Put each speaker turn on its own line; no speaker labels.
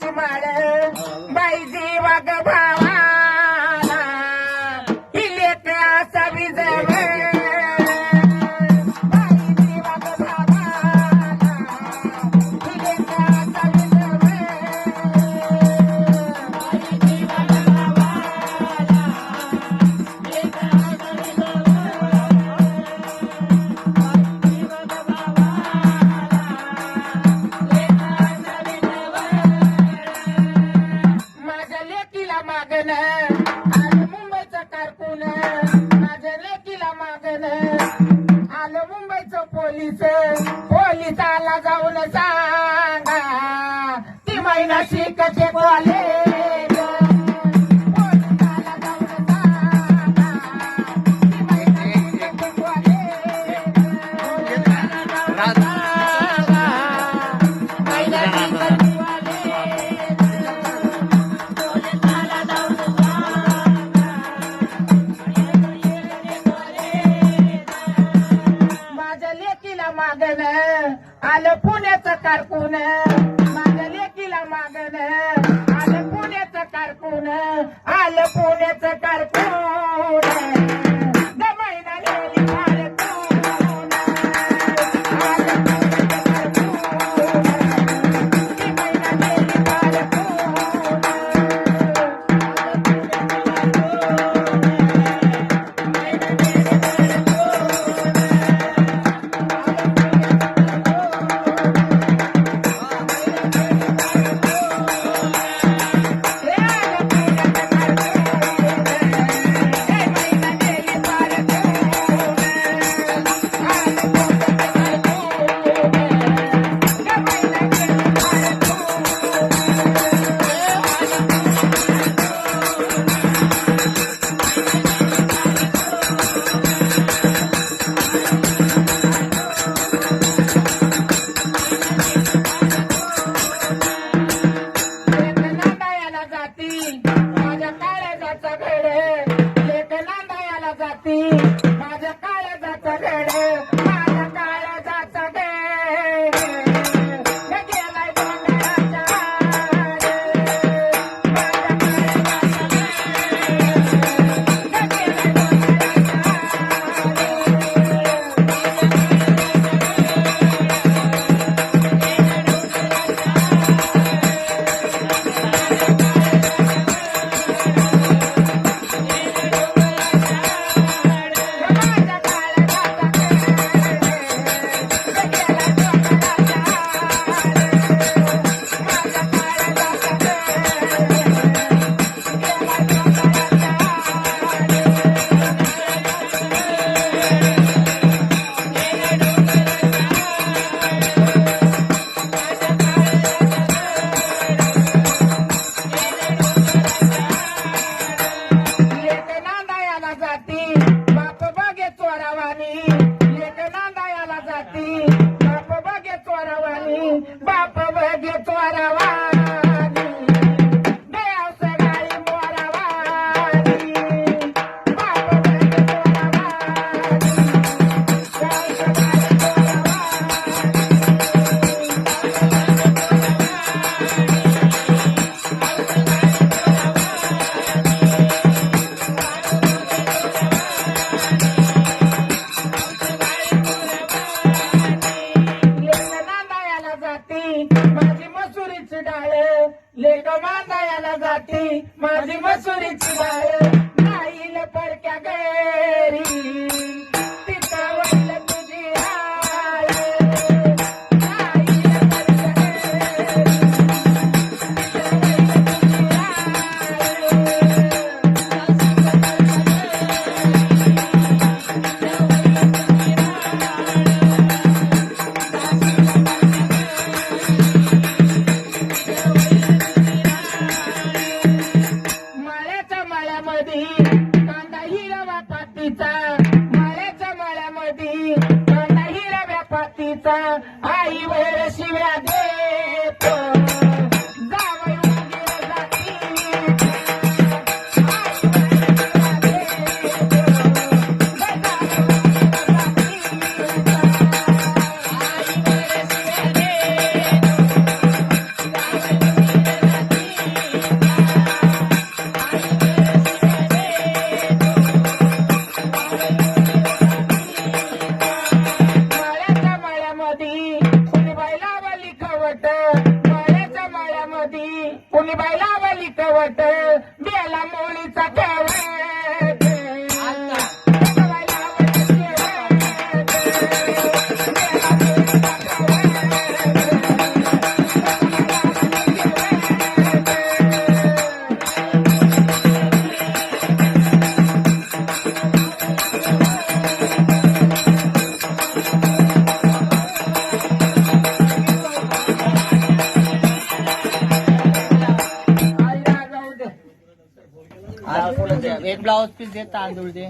to my मागण आलो मुंबईचा कारकून माझ्या लेकीला मागण. आलो मुंबईचं पोलीस पोलिसाला जाऊन सांगा ती महिना शिकते बोले आलं पुण्याचं कारकून. माझ्या लेकीला मागण याला जाती. माझी मसुरीची बाहेर. नाही रव्या पातीचा आई वर शिव्या दे. कवट मळ्याच्या मळ्यामध्ये कुणी बायला वली कवट बियाला मोळीचा खेळ
एक ब्लाउज पीस दे तांदूळ दे.